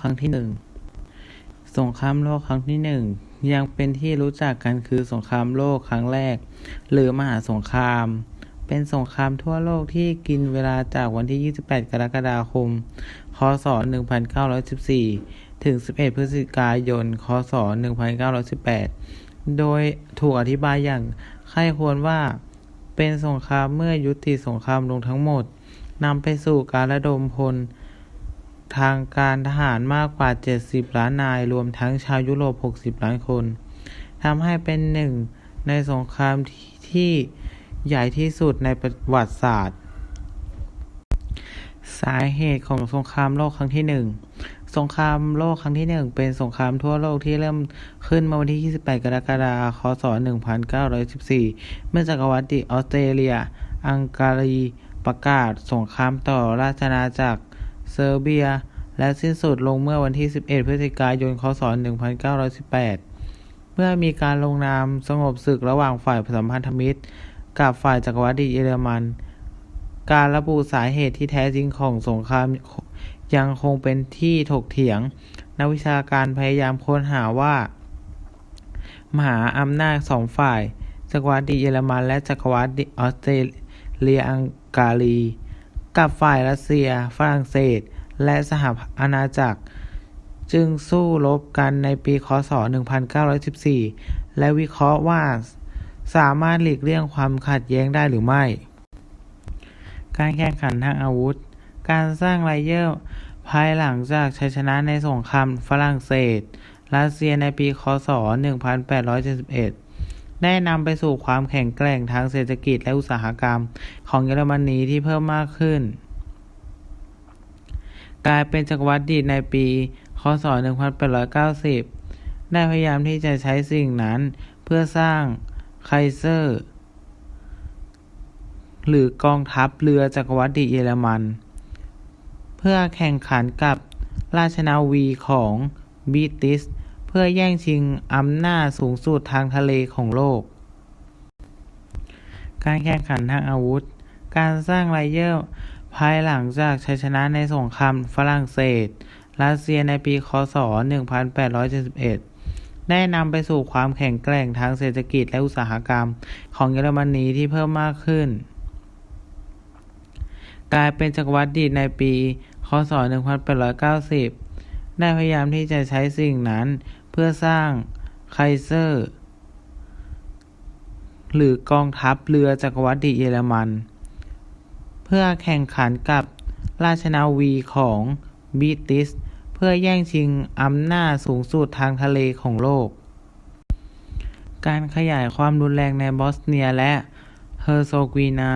ครั้งที่หนึ่งสงครามโลกครั้งที่หนึ่งยังเป็นที่รู้จักกันคือสงครามโลกครั้งแรก หรือมหาสงคราม เป็นสงครามทั่วโลกที่กินเวลาจากวันที่ 28 กรกฎาคม คศ 1914 ถึง 11 พฤศจิกายน คศ 1918 โดยถูกอธิบายอย่างใคร่ควรว่า เป็นสงครามเมื่อยุติสงครามลงทั้งหมดนำไปสู่การระดมพล ทางการทหารมากกว่า 70 ล้านนาย รวมทั้งชาวยุโรป 60 ล้านคน ทำให้เป็นหนึ่งในสงครามที่ใหญ่ที่สุดในประวัติศาสตร์ สาเหตุของสงครามโลกครั้งที่หนึ่งสงครามโลกครั้งที่หนึ่งเป็นสงครามทั่วโลกที่เริ่มขึ้นเมื่อวันที่ 28 กรกฎาคม คศ 1914 เมื่อจักรวรรดิออสเตรเลีย อังการีประกาศสงครามต่อราชอาณาจักร เซอร์เบีย และสิ้นสุดลงเมื่อวันที่ 11 พฤศจิกายน คศ 1918 เมื่อมีการลงนามสงบศึกระหว่างฝ่ายสัมพันธมิตร กับฝ่ายจักรวรรดิเยอรมัน การระบุสาเหตุที่แท้จริงของสงครามยังคงเป็นที่ถกเถียง นักวิชาการพยายามค้นหาว่า มหาอำนาจสองฝ่าย จักรวรรดิเยอรมันและจักรวรรดิออสเตรเลียอังการี กับฝ่ายรัสเซีย ฝรั่งเศส และสหอาณาจักร จึงสู้รบกันในปีค.ศ.1914 และวิเคราะห์ว่า สามารถหลีกเลี่ยงความขัดแย้งได้หรือไม่ การแข่งขันทางอาวุธ การสร้างไลเยอร์ภายหลังจากชัยชนะในสงครามฝรั่งเศส รัสเซียในปี ค.ศ.1871 ได้นำไปสู่ความแข็งแกร่งทางเศรษฐกิจและอุตสาหกรรม ของเยอรมนีที่เพิ่มมากขึ้น กลายเป็นจักรวรรดิในปีค.ศ.1890 ได้พยายามที่จะใช้สิ่งนั้นเพื่อสร้างไคเซอร์ หรือกองทัพเรือจักรวรรดิเยอรมัน เพื่อแข่งขันกับราชนาวีของบิติช เพื่อแย่งชิงอำนาจสูงสุดทางทะเลของโลก การแข่งขันทางอาวุธ การสร้างไลเยอร์ภายหลังจากชัยชนะในสงครามฝรั่งเศส รัสเซียในปี ค.ศ.1871 ได้นำไปสู่ความแข็งแกร่งทางเศรษฐกิจและอุตสาหกรรมของเยอรมนีที่เพิ่มมากขึ้น กลายเป็นจักรวรรดิในปี ค.ศ.1890 ได้พยายามที่จะใช้สิ่งนั้น เพื่อสร้างไคเซอร์ หรือกองทัพเรือจักรวรรดิเยอรมัน เพื่อแข่งขันกับราชนาวีของบิติชเพื่อแย่งชิงอำนาจสูงสุดทางทะเลของโลก การขยายความรุนแรงในบอสเนียและเฮอร์โซกวีนา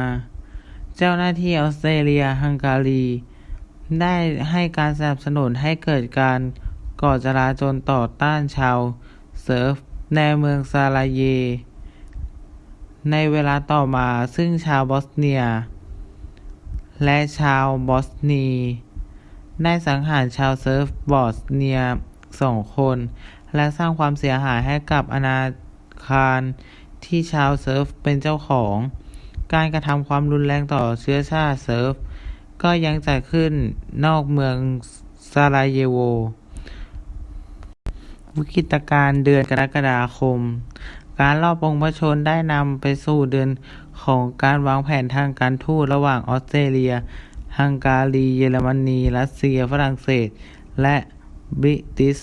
เจ้าหน้าที่ออสเตรเลียฮังการีได้ให้การสนับสนุนให้เกิดการ ก่อจลาจลต่อต้านชาวเซิร์ฟในเมืองซาราเย ในเวลาต่อมาซึ่งชาวบอสเนีย และชาวบอสนีได้สังหารชาวเซิร์ฟบอสเนียสองคน และสร้างความเสียหายให้กับอาณาคารที่ชาวเซิร์ฟเป็นเจ้าของ การกระทำความรุนแรงต่อเชื้อชาติเซิร์ฟ ก็ยังจัดขึ้นนอกเมืองซาราเยโว วิกฤตการณ์เดือนกรกฎาคม การรอบองคชนได้นำไปสู่เดือนของการวางแผนทางการทูตระหว่างออสเตรเลีย ฮังการี เยอรมนี รัสเซีย ฝรั่งเศส และบริติช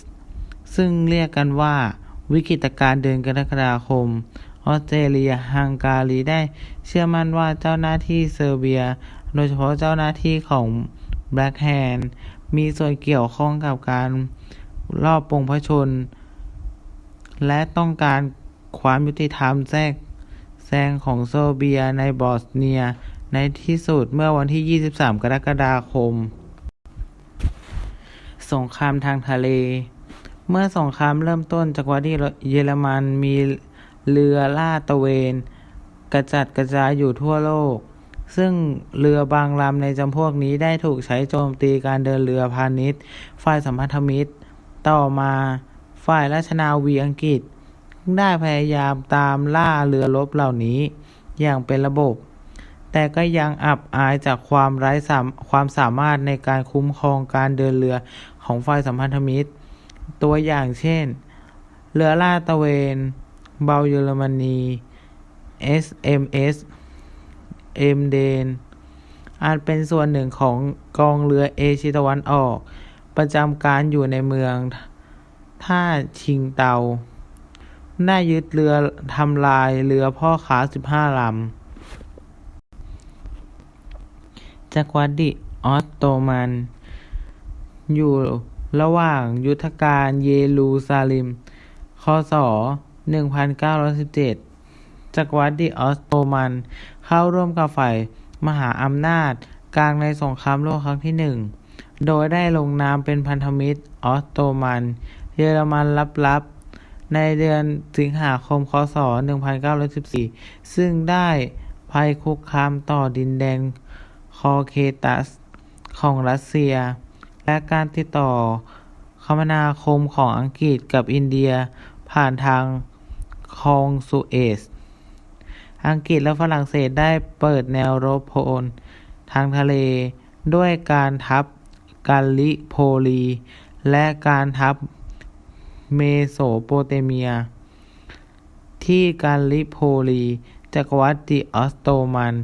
ซึ่งเรียกกันว่าวิกฤตการณ์เดือนกรกฎาคม ออสเตรเลีย ฮังการีได้เชื่อมั่นว่าเจ้าหน้าที่เซอร์เบีย โดยเฉพาะเจ้าหน้าที่ของแบล็คแฮนด์มีส่วนเกี่ยวข้องกับการ ลอบปงพชน และต้องการความยุติธรรมแทรกแซงของเซอร์เบียในบอสเนียในที่สุดเมื่อวันที่ 23 กรกฎาคม สงครามทางทะเล เมื่อสงครามเริ่มต้นจักรวรรดิเยอรมันมีเรือล่าตะเวน กระจัดกระจายอยู่ทั่วโลก ซึ่งเรือบางลำในจำพวกนี้ได้ถูกใช้โจมตีการเดินเรือพาณิชย์ ฝ่ายสัมพันธมิตร ต่อมาฝ่ายราชนาวีอังกฤษได้พยายามตามล่าเรือรบเหล่านี้อย่างเป็นระบบ แต่ก็ยังอับอายจากความไร้สามความสามารถในการคุ้มครองการเดินเรือของฝ่ายสัมพันธมิตร ตัวอย่างเช่น เรือลาดตระเวน เบาเยอรมนี SMS เอ็มเดนอาจเป็นส่วนหนึ่งของกองเรือเอเชียตะวันออก ประจำการอยู่ในเมือง ท่าชิงเตา ได้ยึดเรือทำลายเรือพ่อค้าลำจักรวรรดิออตโตมัน อยู่ระหว่างยุทธการเยรูซาเล็มคศ.1917จักรวรรดิออตโตมัน เข้าร่วมกับฝ่ายมหาอำนาจ กลางในสงครามโลกครั้งที่หนึ่ง โดยได้ลงนามเป็นพันธมิตรออตโตมัน เยอรมันลับๆ ในเดือนสิงหาคมคศ.1914 ซึ่งได้ภัยคุกคามต่อดินแดนคอเคตัสของรัสเซีย และการติดต่อคมนาคมของอังกฤษกับอินเดียผ่านทางคลองสุเอซอังกฤษและฝรั่งเศสได้เปิดแนวรบพลทางทะเลด้วยการทัพ กาลลิโพลี และการทัพเมโสโปเตเมีย ที่กาลลิโพลีจักรวรรดิออตโตมัน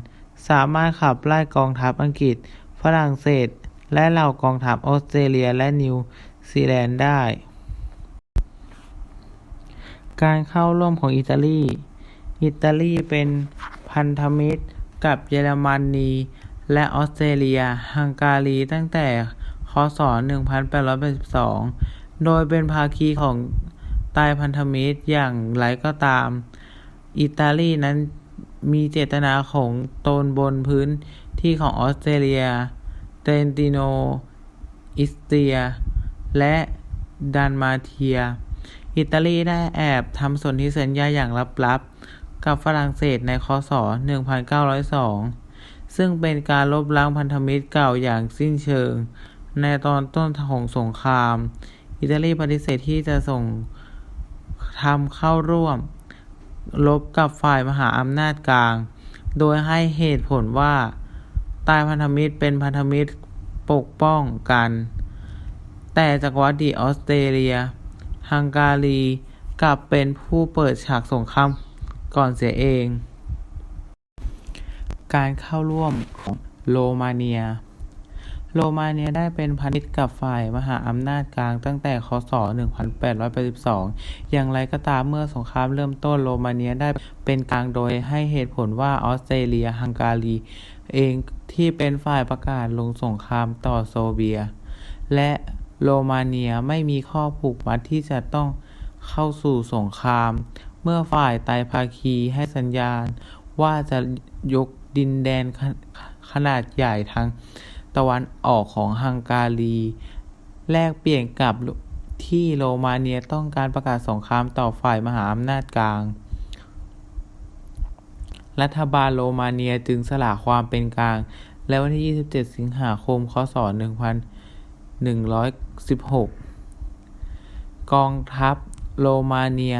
สามารถขับไล่กองทัพอังกฤษ ฝรั่งเศส และเหล่ากองทัพออสเตรเลียและนิวซีแลนด์ได้ การเข้าร่วมของอิตาลี อิตาลีเป็นพันธมิตรกับเยอรมนีและออสเตรเลีย ฮังการีตั้งแต่. ศ.1882 โดยเป็นภาคีของไตรพันธมิตรอย่างไรก็ตาม อิตาลีนั้นมีเจตนาของตนบนพื้นที่ของออสเตรเลีย เตรนติโน อิสเตีย และดัลมาเทีย อิตาลีได้แอบทำสนธิสัญญาอย่างลับๆ กับฝรั่งเศสในค.ศ.1902 ซึ่งเป็นการลบล้างพันธมิตรเก่าอย่างสิ้นเชิง ในตอนต้นของสงคราม อิตาลีปฏิเสธที่จะส่งทำเข้าร่วมรบกับฝ่ายมหาอำนาจกลาง โดยให้เหตุผลว่าไตรพันธมิตรเป็นพันธมิตรปกป้องกัน แต่จักรวรรดิออสเตรเลีย ฮังการีกลับเป็นผู้เปิดฉากสงครามก่อนเสียเอง การเข้าร่วมของโรมาเนีย โรมาเนียได้เป็นพันธมิตรกับฝ่ายมหาอำนาจกลางตั้งแต่ค.ศ.1882 อย่างไรก็ตามเมื่อสงครามเริ่มต้นโรมาเนียได้เป็นกลางโดยให้เหตุผลว่าออสเตรเลียฮังการีเองที่เป็นฝ่ายประกาศลงสงครามต่อเซเบีย และโรมาเนียไม่มีข้อผูกมัดที่จะต้องเข้าสู่สงคราม เมื่อฝ่ายไตรภาคีให้สัญญาณว่าจะยกดินแดนขนาดใหญ่ทาง ตะวันออกของฮังการี แลกเปลี่ยนกับที่โรมาเนียต้องการประกาศสงครามต่อฝ่ายมหาอำนาจกลาง รัฐบาลโรมาเนียจึงสละความเป็นกลาง และวันที่ 27 สิงหาคม ค.ศ.1116 กองทัพโรมาเนีย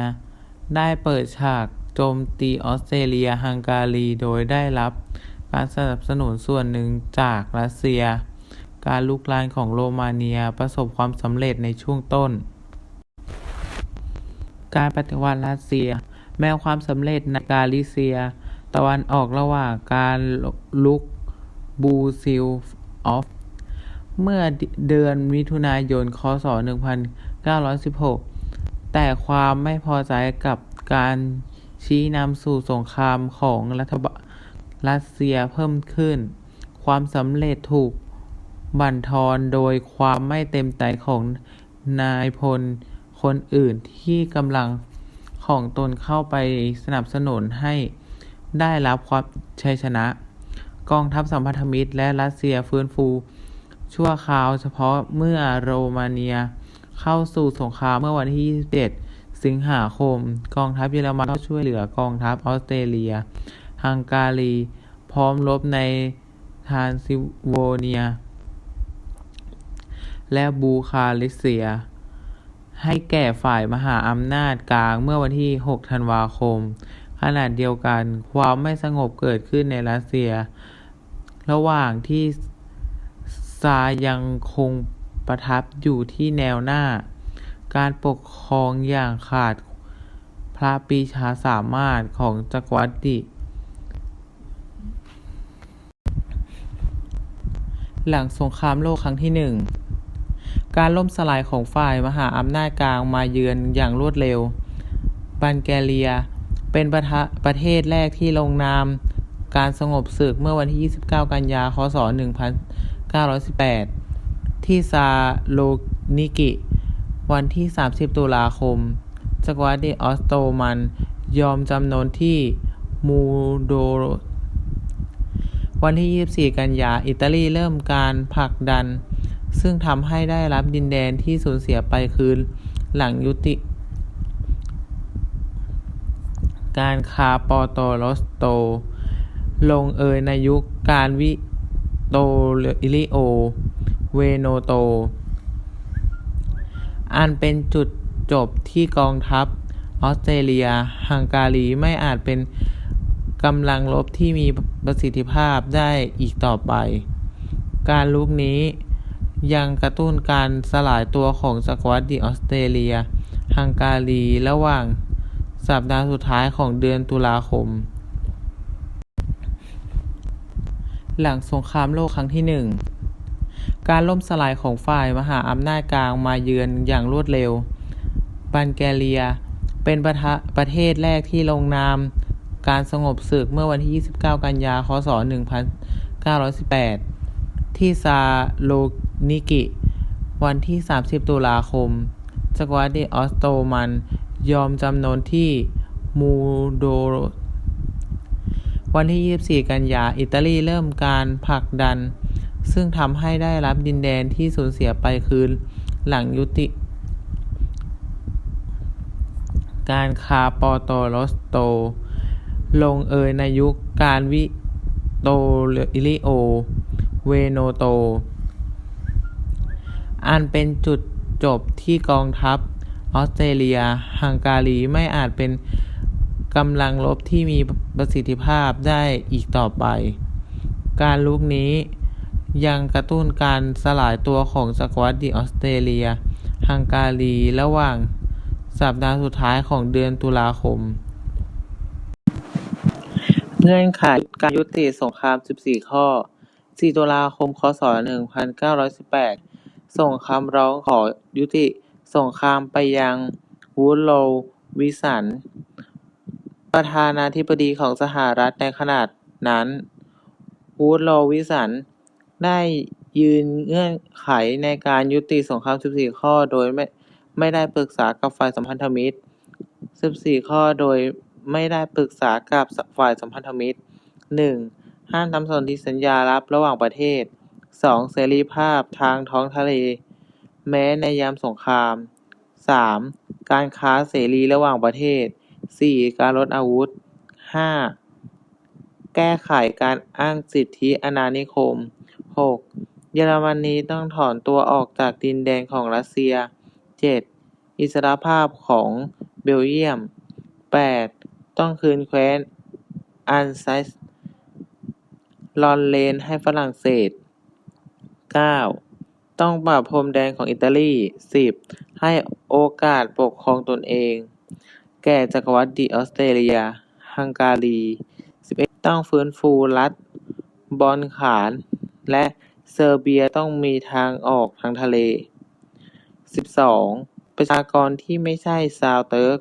ได้เปิดฉากโจมตีออสเตรเลียฮังการีโดยได้รับ การสนับสนุนส่วนหนึ่งจากรัสเซีย การลุกรานของโรมาเนียประสบความสำเร็จในช่วงต้น การปฏิวัติรัสเซีย แม้ความสำเร็จในกาลิเซีย ตะวันออกระหว่างการลุกบูซิลออฟ เมื่อเดือนมิถุนายน ค.ศ.1916 แต่ความไม่พอใจกับการชี้นำสู่สงครามของรัฐบาล รัสเซียเพิ่มขึ้น ความสำเร็จถูกบั่นทอนโดยความไม่เต็มใจของนายพลคนอื่นที่กำลังของตนเข้าไปสนับสนุนให้ได้รับความชัยชนะ กองทัพสัมพันธมิตรและรัสเซียฟื้นฟู ชั่วคราวเฉพาะเมื่อโรมาเนียเข้าสู่สงครามเมื่อวันที่ 27 สิงหาคม กองทัพเยอรมันเข้าช่วยเหลือกองทัพออสเตรเลีย ฮังการี พร้อมรบในทรานซิลเวเนีย และบูคาเรสเตีย ให้แก่ฝ่ายมหาอำนาจกลางเมื่อวันที่ 6 ธันวาคม ขณะเดียวกันความไม่สงบเกิดขึ้นในรัสเซีย ระหว่างที่ซายังคงประทับอยู่ที่แนวหน้า การปกครองอย่างขาดพระปีชาสามารถของจักรวรรดิ หลังสงครามโลกครั้งที่หนึ่งการล่มสลายของฝ่ายมหาอำนาจกลางมาเยือนอย่างรวดเร็ว บัลแกเรียเป็นประประเทศแรกที่ลงนาม การสงบศึกเมื่อวันที่ 29 กันยา ค.ศ.1918 ที่ซาโลนิกิ วันที่ 30 ตุลาคมจักรวรรดิออสโตมันยอมจำนนที่มูโด วันที่ 24 กันยา อิตาลีเริ่มการผลักดัน ซึ่งทำให้ได้รับดินแดนที่สูญเสียไปคืนหลังยุติ การคาปอโตโรสโต ลงเอยในยุคการวิโตริโอ เวโนโต อันเป็นจุดจบที่กองทัพออสเตรเลียฮังการีไม่อาจเป็น กำลังรบที่มีประสิทธิภาพได้อีกต่อไป การลุกนี้ยังกระตุ้นการสลายตัวของจักรวรรดิออสเตรเลีย ฮังการีระหว่างสัปดาห์สุดท้ายของเดือนตุลาคม หลังสงครามโลกครั้งที่หนึ่งการล่มสลายของฝ่ายมหาอำนาจกลางมาเยือนอย่างรวดเร็ว บัลแกเรียเป็นประประเทศแรกที่ลงนาม การสงบศึกเมื่อวันที่ 29 กันยาค.ศ.1918 ที่ซาโลนิกิ วันที่ 30 ตุลาคมจักรวรรดิออสโตมัน ยอมจำนนที่มูโดวันที่ 24 กันยา อิตาลีเริ่มการผลักดัน ซึ่งทำให้ได้รับดินแดนที่สูญเสียไปคืนหลังยุติ การคาปอโตโรสโต ลงเอยในยุคการวิโตริโอ เวโนโต อันเป็นจุดจบที่กองทัพออสเตรเลีย ฮังการีไม่อาจเป็นกำลังรบที่มีประสิทธิภาพได้อีกต่อไป การลุกนี้ยังกระตุ้นการสลายตัวของจักรวรรดิออสเตรเลีย ฮังการีระหว่างสัปดาห์สุดท้ายของเดือนตุลาคม เงื่อนไขการยุติสงคราม14ข้อ4ตุลาคม ค.ศ.1918ส่งคำร้องขอยุติสงครามไปยัง วูดโรว์ วิสัน ประธานาธิบดีของสหรัฐในขณะนั้น วูดโรว์ วิสัน ได้ยืนเงื่อนไขในการยุติสงคราม14ข้อ โดยไม่ไม่ได้ปรึกษากับฝ่ายสัมพันธมิตร14ข้อ โดย ไม่ได้ปรึกษากับฝ่ายสัมพันธมิตร 1. ห้ามทำสนธิสัญญาลับระหว่างประเทศ 2. เสรีภาพทางท้องทะเล แม้ในยามสงคราม 3. การค้าเสรีระหว่างประเทศ 4. การลดอาวุธ 5. แก้ไขการอ้างสิทธิอาณานิคม 6. เยอรมนีต้องถอนตัวออกจากดินแดนของรัสเซีย 7. อิสรภาพของเบลเยียม 8. ต้องคืนแคว้นอัลไซส์ลอนเรนให้ฝรั่งเศส 9. ต้องปรับพรมแดนของอิตาลี 10. ให้โอกาสปกครองตนเอง แก่จักรวรรดิออสเตรเลีย ฮังการี 11. ต้องฟื้นฟูรัฐบอลขาน และเซอร์เบียต้องมีทางออกทางทะเล 12. ประชากรที่ไม่ใช่ชาวเติร์ก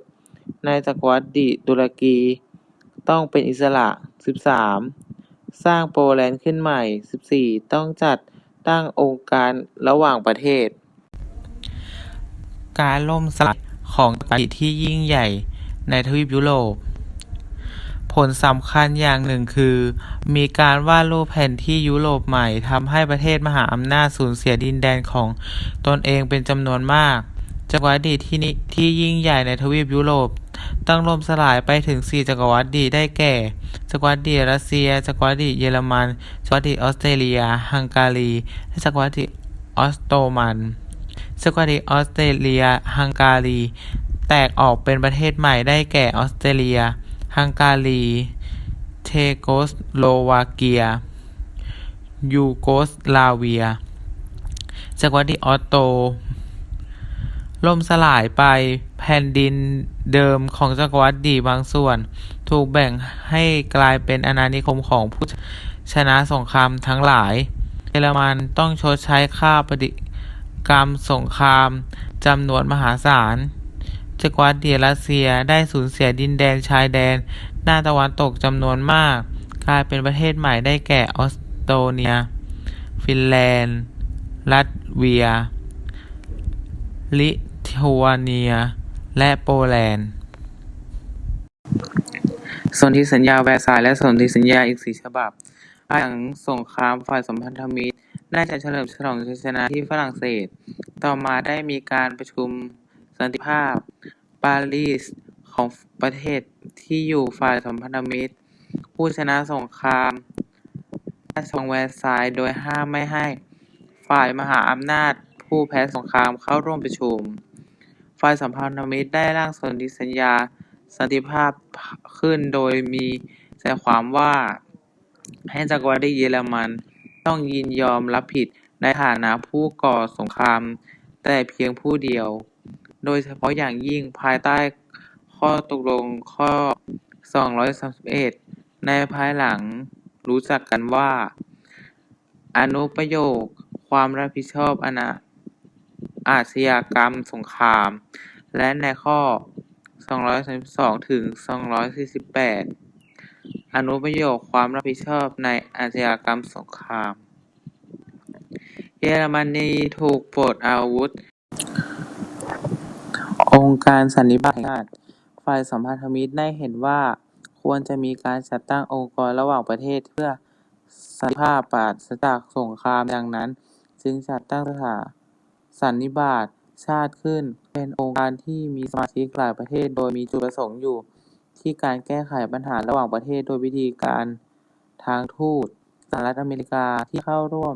ในจักรวรรดิตุรกีต้องเป็นอิสระ 13. สร้างโปแลนด์ขึ้นใหม่ 14. ต้องจัดตั้งองค์การระหว่างประเทศ การล่มสลายของจักรวรรดิที่ยิ่งใหญ่ในทวีปยุโรป ผลสำคัญอย่างหนึ่งคือ มีการวาดรูปแผนที่ยุโรปใหม่ทำให้ประเทศมหาอำนาจสูญเสียดินแดนของตนเองเป็นจำนวนมากจักรวรรดิที่นิที่ยิ่งใหญ่ในทวีปยุโรป ต้องล่มสลายไปถึง 4 จักรวรรดิได้แก่ จักรวรรดิรัสเซีย จักรวรรดิเยอรมัน จักรวรรดิออสเตรเลีย ฮังการี และจักรวรรดิออสโตมัน จักรวรรดิออสเตรเลีย ฮังการี แตกออกเป็นประเทศใหม่ได้แก่ออสเตรเลีย ฮังการีเชโกสโลวาเกีย ยูโกสลาเวีย จักรวรรดิออตโต ล่มสลายไป แผ่นดินเดิมของจักรวรรดิบางส่วน ถูกแบ่งให้กลายเป็นอาณานิคมของผู้ชนะสงครามทั้งหลาย เยอรมันต้องชดใช้ค่าปฏิกรรมสงครามจำนวนมหาศาลจักรวรรดิรัสเซียได้สูญเสียดินแดนชายแดนด้าตะวันตกจำนวนมาก กลายเป็นประเทศใหม่ได้แก่ออสโตเนีย ฟินแลนด์ ลัตเวีย ลิทัวเนีย และโปแลนด์ สนธิสัญญาแวร์ซายและสนธิสัญญาอีกสี่ฉบับหลังสงครามฝ่ายสัมพันธมิตรได้จัดเฉลิมฉลองชัยชนะที่ฝรั่งเศส ต่อมาได้มีการประชุมสันติภาพปารีสของประเทศที่อยู่ฝ่ายสัมพันธมิตร ผู้ชนะสงครามราชวังแวร์ซายน์โดยห้ามไม่ให้ฝ่ายมหาอำนาจผู้แพ้สงครามเข้าร่วมประชุม ฝ่ายสัมพันธมิตรได้ร่างสนธิสัญญาสันติภาพขึ้นโดยมีใจความว่าให้จักรวรรดิเยอรมันต้องยินยอมรับผิดในฐานะผู้ก่อสงครามแต่เพียงผู้เดียว โดยเฉพาะอย่างยิ่งภายใต้ข้อตกลงข้อ 231 ในภายหลังรู้จักกันว่า อนุประโยค ความรับผิดชอบอาณา อาชญากรรมสงคราม และในข้อ 232 ถึง 248 อนุประโยคความรับผิดชอบในอาชญากรรมสงคราม เยอรมนีถูกปลดอาวุธ องค์การสันนิบาตแห่งชาติฝ่ายสัมพันธมิตรได้เห็นว่าควรจะมีการจัดตั้งองค์กรระหว่างประเทศเพื่อสันติภาพปราศจากสงครามดังนั้น จึงจัดตั้งสภา สันนิบาตชาติขึ้น เป็นองค์การที่มีสมาชิกหลายประเทศ โดยมีจุดประสงค์อยู่ที่การแก้ไขปัญหาระหว่างประเทศโดยวิธีการทางทูตสหรัฐอเมริกาที่เข้าร่วม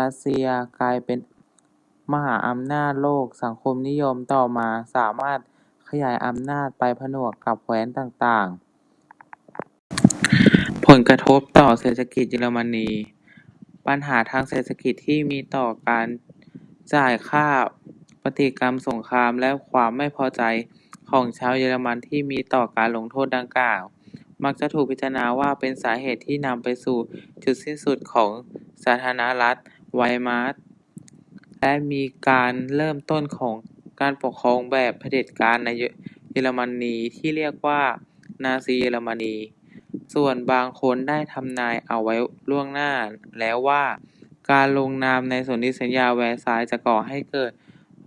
รัสเซียกลายเป็นมหาอำนาจโลกสังคมนิยมต่อมาสามารถขยายอำนาจไปผนวกกับแคว้นต่างๆ ผลกระทบต่อเศรษฐกิจเยอรมนี ปัญหาทางเศรษฐกิจที่มีต่อการ จ่ายค่าปฏิกรรมสงครามและความไม่พอใจของชาวเยอรมันที่มีต่อการลงโทษดังกล่าว มักจะถูกพิจารณาว่าเป็นสาเหตุที่นำไปสู่จุดสิ้นสุดของสาธารณรัฐไวมาร์และมีการเริ่มต้นของการปกครองแบบเผด็จการในเยอรมนีที่เรียกว่านาซีเยอรมนี ส่วนบางคนได้ทำนายเอาไว้ล่วงหน้าแล้วว่า การลงนามในสนธิสัญญาแวร์ซายน์จะก่อให้เกิด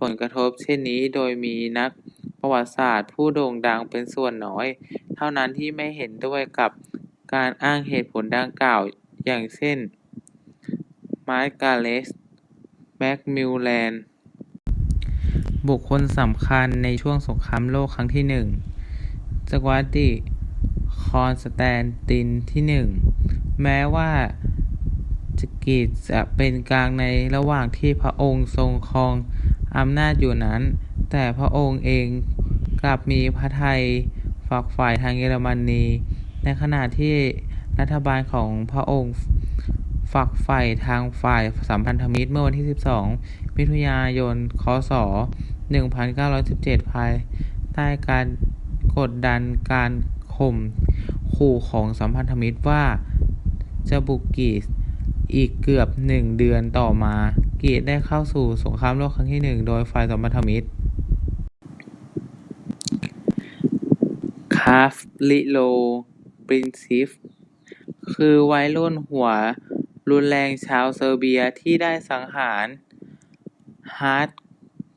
ผลกระทบเช่นนี้ โดยมีนักประวัติศาสตร์ผู้โด่งดังเป็นส่วนน้อย เท่านั้นที่ไม่เห็นด้วยกับการอ้างเหตุผลดังกล่าว อย่างเช่น ไมาร์กาเร็ตแม็คมิลแลนบุคคลสำคัญในช่วงสงครามโลกครั้งที่หนึ่งจักรวรรดิคอนสแตนตินที่หนึ่งแม้ว่า จกรีซจะเป็นกลางในระหว่างที่พระองค์ทรงครองอำนาจอยู่นั้น แต่พระองค์เองกลับมีพระทัยฝักใฝ่ทางเยอรมนี ในขณะที่รัฐบาลของพระองค์ฝักใฝ่ทางฝ่ายสัมพันธมิตรเมื่อวันที่ 12 มิถุนายน ค.ศ.1917 ภายใต้การกดดันการข่มขู่ของสัมพันธมิตรว่าจะบุกกรีซ อีกเกือบหนึ่งเดือนต่อมา กรีซได้เข้าสู่สงครามโลกครั้งที่หนึ่งโดยฝ่ายสัมพันธมิตรคาฟลิโลปรินซิฟคือวัยรุ่นหัวรุนแรงชาวเซอร์เบียที่ได้สังหารฮาร์ท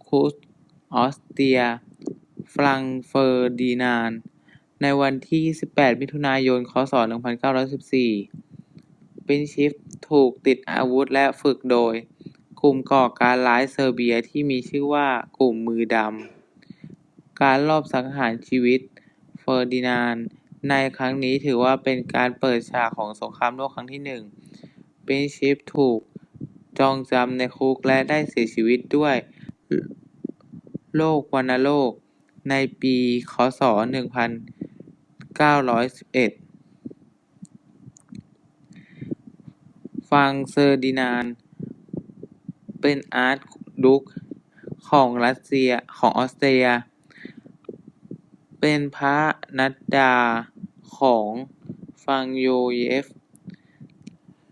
คุชออสเตีย ฟรังเฟิร์ดินาน ในวันที่28มิถุนายน ค.ศ.1914 ปรินซิฟ ถูกติดอาวุธและฝึกโดย กลุ่มก่อการร้ายเซอร์เบียที่มีชื่อว่ากลุ่มมือดำ การรอบสังหารชีวิตเฟอร์ดินานในครั้งนี้ถือว่าเป็นการเปิดฉากของสงครามโลกครั้งที่หนึ่งเปรินชิปถูกจองจำในคุกและได้เสียชีวิตด้วยโรควัณโรคในปีคศ 1911 ฟังเซอร์ดินานเป็นอาร์ตดุกของรัสเซีย ของออสเตรีย เป็นพระนัดดาของฟังโยเยฟ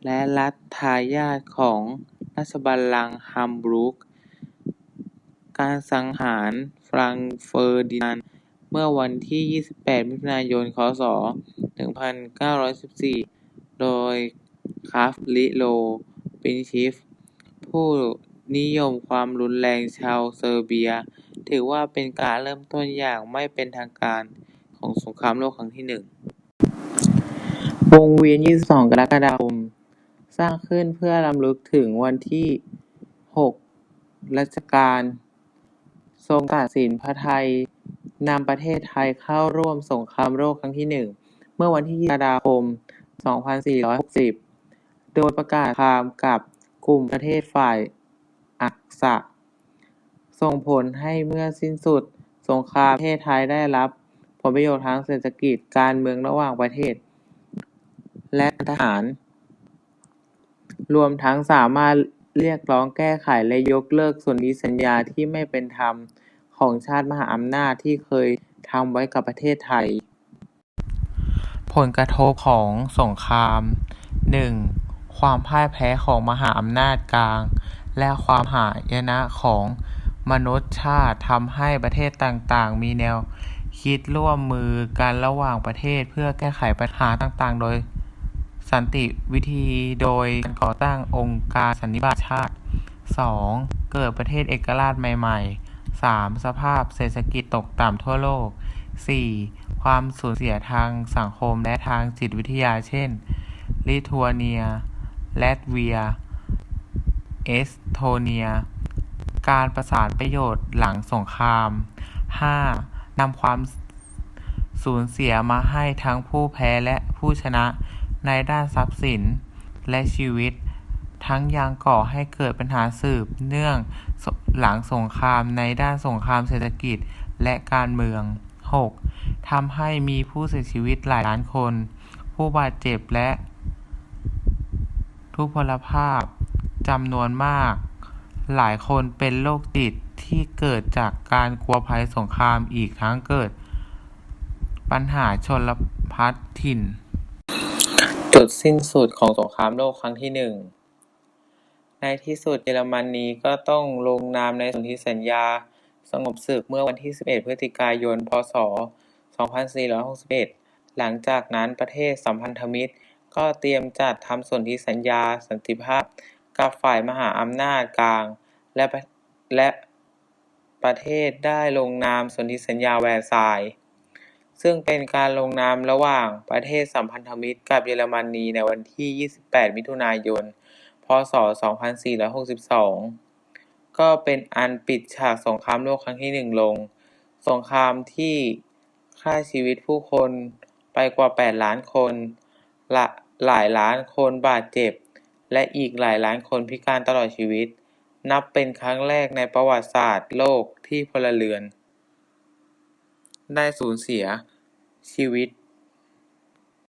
และรัฐทายาทของราชบัลลังก์ฮัมบรุกการสังหารฟรังเฟอร์ดินานเมื่อวันที่ 28 มิถุนายน คศ 1914 โดย คาริโล ปินชิฟ ผู้นิยมความรุนแรงชาวเซอร์เบีย ถือว่าเป็นการเริ่มต้นอย่างไม่เป็นทางการของสงครามโลกครั้งที่หนึ่งวงเวียน 22 กรกฎาคม สร้างขึ้นเพื่อรำลึกถึงวันที่ 6 รัชกาลทรงตัดสินพระไทยนำประเทศไทยเข้าร่วมสงครามโลกครั้งที่หนึ่งเมื่อวันที่กรกฎาคม 2460 โดยประกาศสงครามกับกลุ่มประเทศฝ่ายอักษะ ส่งผลให้เมื่อสิ้นสุดสงครามประเทศไทยได้รับผลประโยชน์ทางเศรษฐกิจการเมืองระหว่างประเทศ และทหาร รวมทั้งสามารถเรียกร้องแก้ไขและยกเลิกส่วนธิสัญญาที่ไม่เป็นธรรมของชาติมหาอำนาจที่เคยทำไว้กับประเทศไทย ผลกระทบของสงคราม 1. ความพ่ายแพ้ของมหาอำนาจกลาง และความหายนะของมนุษยชาติทำให้ประเทศต่างๆ มีแนวคิดร่วมมือกันระหว่างประเทศเพื่อแก้ไขปัญหาต่างๆ โดยสันติวิธีโดยการก่อตั้งองค์การสันนิบาตชาติ 2. เกิดประเทศเอกราชใหม่ๆ 3. สภาพเศรษฐกิจตกต่ำทั่วโลก 4. ความสูญเสียทางสังคมและทางจิตวิทยาเช่น ลิทัวเนีย ลตเวีย เอสโตเนีย การประสานประโยชน์หลังสงคราม 5. นำความสูญเสียมาให้ทั้งผู้แพ้และผู้ชนะในด้านทรัพย์สินและชีวิต ทั้งยังก่อให้เกิดปัญหาสืบเนื่องหลังสงครามในด้านสงครามเศรษฐกิจและการเมือง 6. ทำให้มีผู้เสียชีวิตหลายล้านคน ผู้บาดเจ็บและ ทุพพลภาพจำนวนมาก หลายคนเป็นโรคจิตที่เกิดจากการกลัวภัยสงครามอีกทั้งเกิด ปัญหาชลพัดถิ่น จุดสิ้นสุดของสงครามโลกครั้งที่หนึ่งในที่สุดเยอรมนีก็ต้องลงนามในสนธิสัญญาสงบศึกเมื่อวันที่ 11 พฤศจิกายน พ.ศ.2461 หลังจากนั้นประเทศสัมพันธมิตร ก็เตรียมจัดทำสนธิสัญญาสันติภาพกับฝ่ายมหาอำนาจกลาง และและประเทศได้ลงนามสนธิสัญญาแวร์ซายน์ซึ่งเป็นการลงนามระหว่างประเทศสัมพันธมิตรกับเยอรมนีในวันที่ 28 มิถุนายน พ.ศ.2462 ก็เป็นอันปิดฉากสงครามโลกครั้งที่หนึ่งลง สงครามที่ฆ่าชีวิตผู้คนไปกว่า 8 ล้านคน ละ หลายล้านคนบาดเจ็บ และอีกหลายล้านคนพิการตลอดชีวิต นับเป็นครั้งแรกในประวัติศาสตร์โลกที่พลเรือน ได้สูญเสียชีวิต